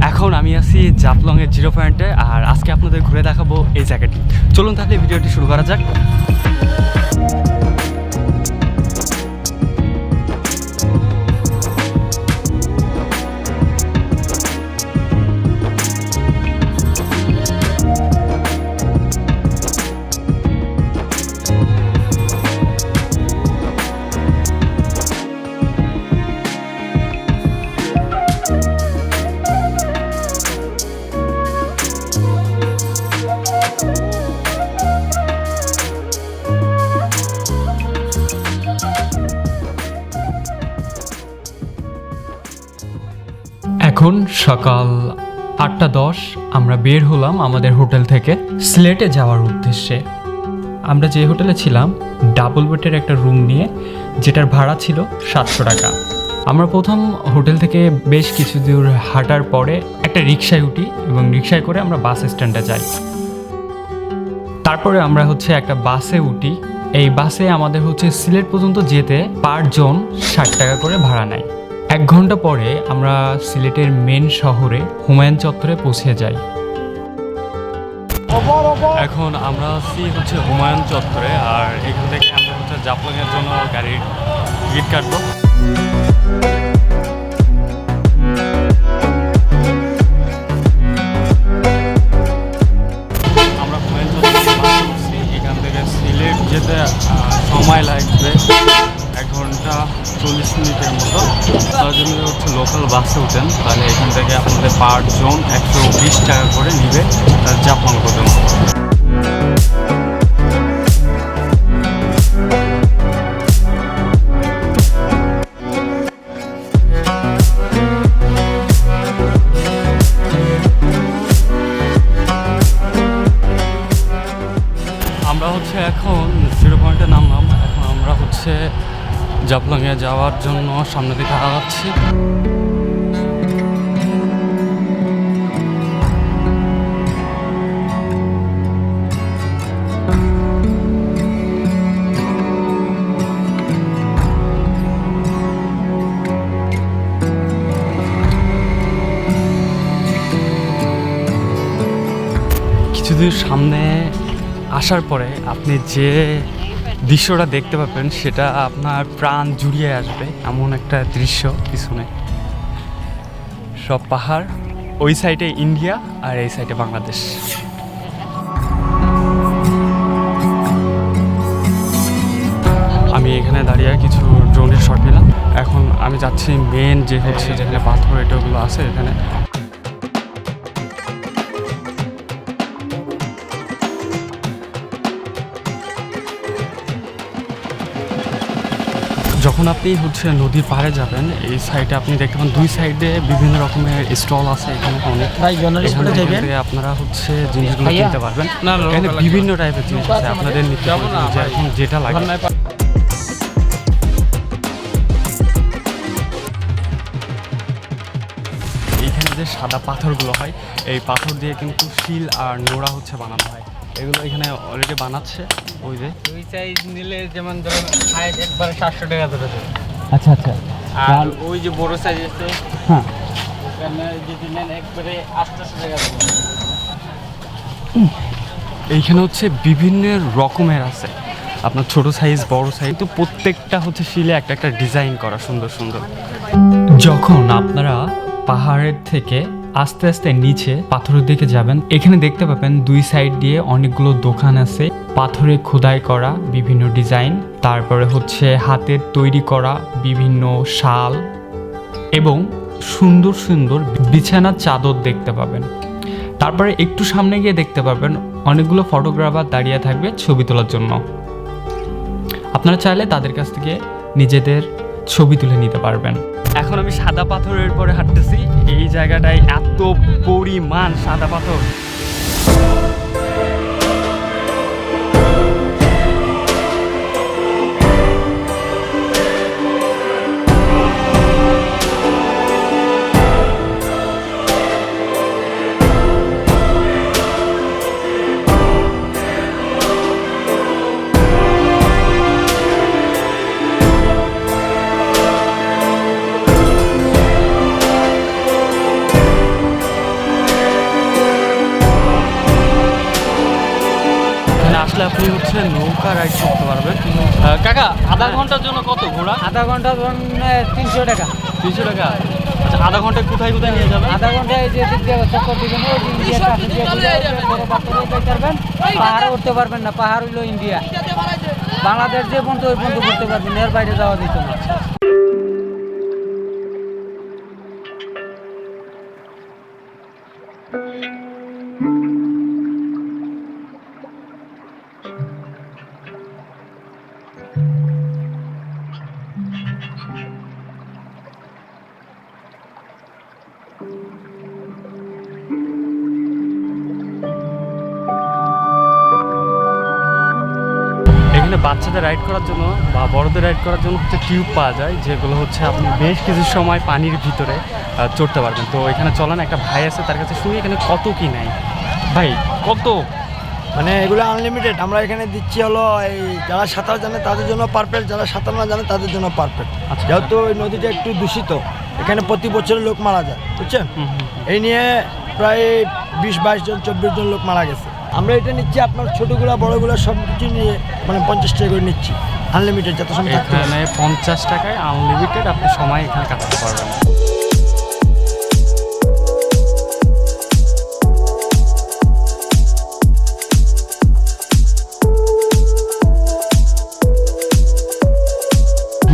এখন আমি আছি জাপলংয়ের জিরো পয়েন্টে আর আজকে আপনাদের ঘুরে দেখাবো এই জায়গাটি চলুন তাহলে ভিডিওটি শুরু করা যাক। এখন সকাল আটটা দশ, আমরা বের হলাম আমাদের হোটেল থেকে সিলেটে যাওয়ার উদ্দেশ্যে। আমরা যে হোটেলে ছিলাম, ডাবল বেডের একটা রুম নিয়ে, যেটার ভাড়া ছিল সাতশো টাকা। আমরা প্রথম হোটেল থেকে বেশ কিছু দূর হাঁটার পরে একটা রিক্সায় উঠি এবং রিক্সায় করে আমরা বাস স্ট্যান্ডে যাই। তারপরে আমরা হচ্ছে একটা বাসে উঠি। এই বাসে আমাদের হচ্ছে সিলেট পর্যন্ত যেতে পার জন ষাট টাকা করে ভাড়া নেয়। এক ঘণ্টা পরে আমরা সিলেটের মেন শহরে হুমায়ুন চত্বরে পৌঁছে যাই। এখন আমরা আছি হচ্ছে হুমায়ুন চত্বরে, আর এখান থেকে আমরা হচ্ছে জাপানের জন্য গাড়ির টিকিট কাটবো। তার জন্য হচ্ছে লোকাল বাসে উঠেন। তাহলে এখান থেকে আপনাদের পার জন একশো বিশ টাকা করে নিবে জাপান পর্যন্ত। জাপলংয়ে যাওয়ার জন্য সামনে দিকে আগাচ্ছি। সামনে আসার পরে আপনি যে দৃশ্যটা দেখতে পাবেন, সেটা আপনার প্রাণ জুড়িয়ে আসবে এমন একটা দৃশ্য পিছনে। সব পাহাড়, ওই সাইডে ইন্ডিয়া আর এই সাইডে বাংলাদেশ। আমি এখানে দাঁড়িয়ে কিছু ড্রোনের শট নিলাম। এখন আমি যাচ্ছি মেন যে হচ্ছে যেখানে পাথর, এটাগুলো আছে এখানে। যখন আপনি হচ্ছে নদীর পাড়ে যাবেন এই সাইডে আপনি দেখতে পান দুই সাইডে বিভিন্ন রকমের স্টল আছে এখানে অনেক আপনারা হচ্ছে জিনিসগুলো? কিনতে পারবেন। এখানে বিভিন্ন টাইপের জিনিস আছে আপনাদের নিত্য যাব না, এখন যেটা লাগে। এইখানে যে সাদা পাথরগুলো হয় এই পাথর দিয়ে কিন্তু শিল আর নোড়া হচ্ছে বানানো হয়। এগুলো এখানে অলরেডি বানাচ্ছে ওই যে। দুই সাইজ নিলে যেমন ধরুন হাইট একবারে সাতশো টাকা ধরে আচ্ছা আচ্ছা। আর ওই যে বড় সাইজ আছে হ্যাঁ। ওখানে যদি নেন একবারে আটশোশো টাকা এইখানে হচ্ছে বিভিন্ন রকমের আছে। আপনার ছোট সাইজ বড় সাইজ তো প্রত্যেকটা হচ্ছে শিলে একটা একটা ডিজাইন করা সুন্দর সুন্দর। যখন আপনারা পাহাড়ের থেকে আস্তে আস্তে নিচে পাথরের দিকে যাবেন। এখানে দেখতে পাবেন দুই সাইড দিয়ে অনেকগুলো দোকান আছে। পাথরে খোদাই করা বিভিন্ন ডিজাইন, তারপরে হচ্ছে হাতের তৈরি করা বিভিন্ন শাল এবং সুন্দর সুন্দর বিছানার চাদর দেখতে পাবেন। তারপরে একটু সামনে গিয়ে দেখতে পাবেন অনেকগুলো ফটোগ্রাফার দাঁড়িয়ে থাকবে ছবি তোলার জন্য। আপনারা চাইলে তাদের কাছ থেকে নিজেদের ছবি তুলে নিতে পারবেন। এখন আমি সাদা পাথরের পরে হাঁটতেছি। এই জায়গাটায় এত পরিমাণ সাদা পাথর। আসলে আপনি হচ্ছে নৌকা রাইড করতে পারবেন। কাকা আধা ঘণ্টার জন্য কত ঘোড়া? আধা ঘণ্টার জন্য তিনশো টাকা। তিনশো টাকা। আচ্ছা আধা ঘন্টায় কোথায় কোথায় নিয়ে যাবেন? আধা ঘন্টায় যে দিক দিয়ে চক্কর দিবেন ওই দিক দিয়ে কাছে দিয়ে ঘুরে ঘুরে ঘুরে বাচ্চারা যাইতে পারবেন পাহাড়ে উঠতে পারবেন না পাহাড় হইল ইন্ডিয়া। বাংলাদেশ যে বন্ধু ওই বন্ধু করতে পারবেন এর বাইরে যাওয়া দিত না। বাচ্চাদের রাইড করার জন্য বা বড়দের রাইড করার জন্য হচ্ছে টিউব পাওয়া যায় যেগুলো হচ্ছে আপনি বেশ কিছু সময় পানির ভিতরে চড়তে পারবেন। তো এখানে চলেন একটা ভাই আছে তার কাছে শুনি এখানে কত কি নাই ভাই কত? মানে এগুলো আনলিমিটেড আমরা এখানে দিচ্ছি হলো এই যারা সাঁতার জানে তাদের জন্য পারফেক্ট যারা সাঁতার না জানে তাদের জন্য পারফেক্ট আচ্ছা। যেহেতু এই নদীটা একটু দূষিত এখানে প্রতি বছর লোক মারা যায় বুঝছেন? এই নিয়ে প্রায় বিশ বাইশ জন চব্বিশ জন লোক মারা গেছে। আমরা এটা নিচ্ছি, আপনার ছোটোগুলো, বড়োগুলো সব কিছু নিয়ে মানে পঞ্চাশ টাকা করে নিচ্ছি আনলিমিটেড যত সময় এখানে পঞ্চাশ টাকায় আনলিমিটেড আপনি সময় এখানে কাটাতে পারবেন।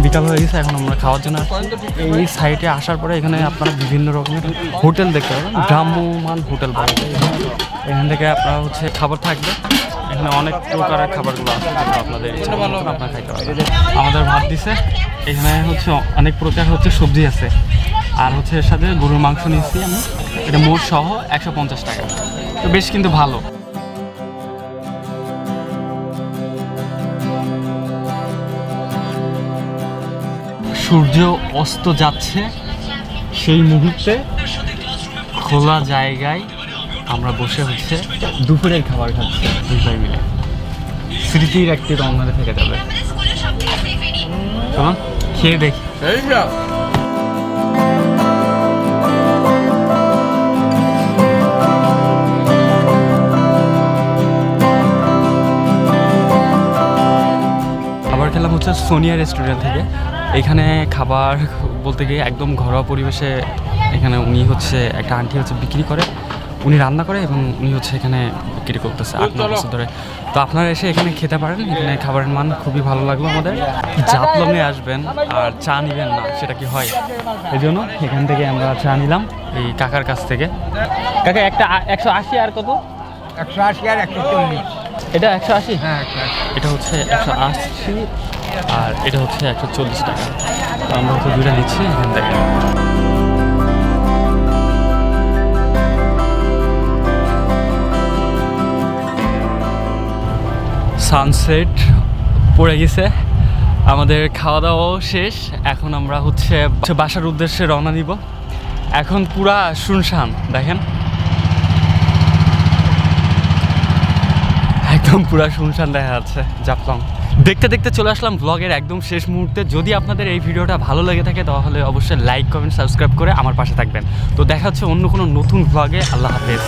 বিকাল হয়ে গেছে, এখন আমরা খাওয়ার জন্য। এই সাইটে আসার পরে এখানে আপনারা বিভিন্ন রকমের হোটেল দেখতে পাবেন গ্রাম্যমান হোটেল পাবেন এখান থেকে আপনারা হচ্ছে খাবার থাকবে। এখানে অনেক প্রকারের খাবারগুলো আছে আপনাদের মতন খাইতে পারবেন। আমাদের ভাত দিছে। এখানে হচ্ছে অনেক প্রকার হচ্ছে সবজি আছে। আর হচ্ছে এর সাথে গরুর মাংস নিয়েছি আমি। এটা মোট সহ একশো পঞ্চাশ টাকা। তো বেশ কিন্তু ভালো। সূর্য অস্ত যাচ্ছে সেই মুহূর্তে খোলা জায়গায় আমরা বসে হচ্ছে দুপুরের খাবার খাচ্ছি। দুই ভাই মিলে। স্মৃতির একটি রঙারে থেকে যাবে। চলুন খেয়ে দেখি। খাবার খেলাম হচ্ছে সোনিয়া রেস্টুরেন্ট থেকে। এখানে খাবার বলতে গিয়ে একদম ঘরোয়া পরিবেশে এখানে উনি হচ্ছে একটা আন্টি হচ্ছে বিক্রি করে। উনি রান্না করে এবং উনি হচ্ছে এখানে বিক্রি করতেছে আট ন বছর ধরে। তো আপনারা এসে এখানে খেতে পারেন এখানে খাবারের মান খুবই ভালো লাগল আমাদের। জাতলংয়ে আসবেন আর চা নিবেন না সেটা কি হয়? এই জন্য এখান থেকে আমরা চা নিলাম এই কাকার কাছ থেকে। কাকা একটা একশো আশি আর কত? একশো আশি আর একশো চল্লিশ। এটা একশো আশি? হ্যাঁ এটা হচ্ছে একশো আশি আর এটা হচ্ছে একশো চল্লিশ টাকা। তো আমরা হচ্ছে দুইটা নিচ্ছি এখান থেকে। সানসেট পড়ে গেছে। আমাদের খাওয়া দাওয়াও শেষ। এখন আমরা হচ্ছে বাসার উদ্দেশ্যে রওনা দিব। এখন পুরা শুনশান, দেখেন। একদম পুরা শুনশান দেখা যাচ্ছে, জাফলং। দেখতে দেখতে চলে আসলাম ব্লগের একদম শেষ মুহূর্তে। যদি আপনাদের এই ভিডিওটা ভালো লেগে থাকে, তাহলে অবশ্যই লাইক কমেন্ট সাবস্ক্রাইব করে আমার পাশে থাকবেন। তো দেখা হচ্ছে অন্য কোনো নতুন ব্লগে আল্লাহ হাফেজ।